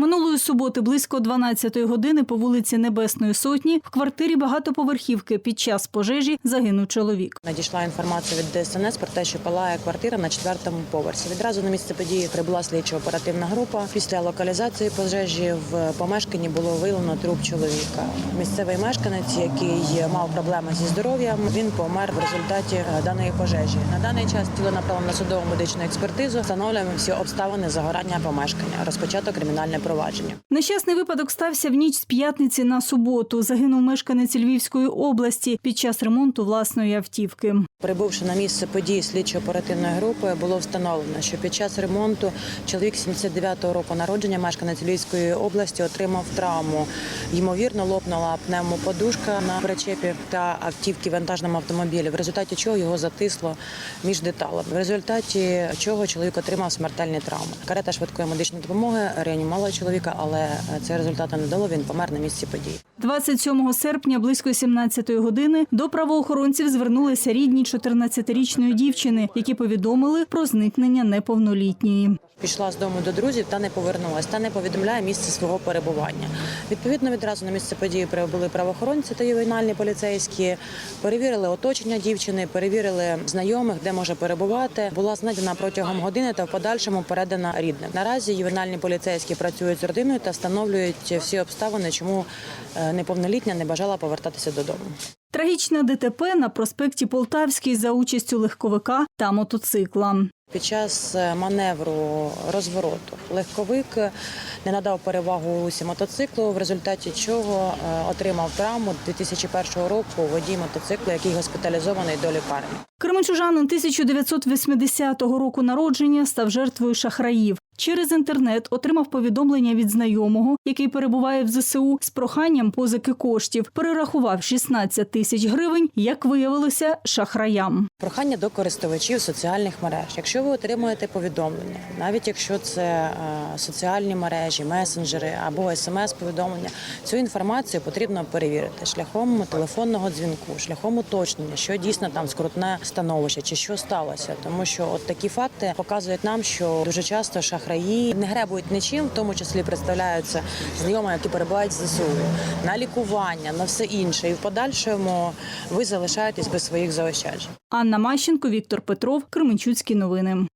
Минулої суботи близько 12-ї години по вулиці Небесної Сотні в квартирі багатоповерхівки під час пожежі загинув чоловік. Надійшла інформація від ДСНС про те, що палає квартира на четвертому поверсі. Відразу на місце події прибула слідчо-оперативна група. Після локалізації пожежі в помешканні було виявлено труп чоловіка. Місцевий мешканець, який мав проблеми зі здоров'ям, він помер в результаті е, даної пожежі. На даний час тіло направлено на судову медичну експертизу. Встановлюємо всі обставини загорання помешкання. Розпочато кримінальне провадження. Нещасний випадок стався в ніч з п'ятниці на суботу. Загинув мешканець Львівської області під час ремонту власної автівки. Прибувши на місце події слідчо-оперативної групи, було встановлено, що під час ремонту чоловік 79-го року народження, мешканець Львівської області, отримав травму. Ймовірно, лопнула пневмоподушка на причепі та автівки в вантажному автомобілі, в результаті чого його затисло між деталями. В результаті чого чоловік отримав смертельні травми. Карета швидкої медичної допомоги реанімувала чоловіка, але це результату не дало. Він помер на місці події. 27 серпня близько 17 години до правоохоронців звернулися рідні 14-річної дівчини, які повідомили про зникнення неповнолітньої. Пішла з дому до друзів та не повернулась, та не повідомляє місце свого перебування. Відповідно, відразу на місце події прибули правоохоронці та ювенальні поліцейські, перевірили оточення дівчини, перевірили знайомих, де може перебувати. Була знайдена протягом години та в подальшому передана рідним. Наразі ювенальні поліцейські працюють з родиною та встановлюють всі обставини, чому е, неповнолітня не бажала повертатися додому. Трагічне ДТП на проспекті Полтавський за участю легковика та мотоцикла. Під час е, маневру розвороту легковик не надав перевагу у русі мотоциклу, в результаті чого е, отримав травму 2001 року водій мотоциклу, який госпіталізований до лікарні. Кременчужанин 1980 року народження став жертвою шахраїв. Через інтернет отримав повідомлення від знайомого, який перебуває в ЗСУ, з проханням позики коштів. Перерахував 16 тисяч гривень, як виявилося, шахраям. Прохання до користувачів соціальних мереж. Якщо ви отримуєте повідомлення, навіть якщо це е, соціальні мережі, месенджери або смс-повідомлення, цю інформацію потрібно перевірити шляхом телефонного дзвінку, шляхом уточнення, що дійсно там скрутне становище чи що сталося. Тому що от такі факти показують нам, що дуже часто шахраї не гребують нічим, в тому числі представляються знайомі, які перебувають з ЗСУ на лікування, на все інше, і в подальшому ви залишаєтесь без своїх заощаджень. Анна Мащенко, Віктор Петров, Кременчуцькі новини.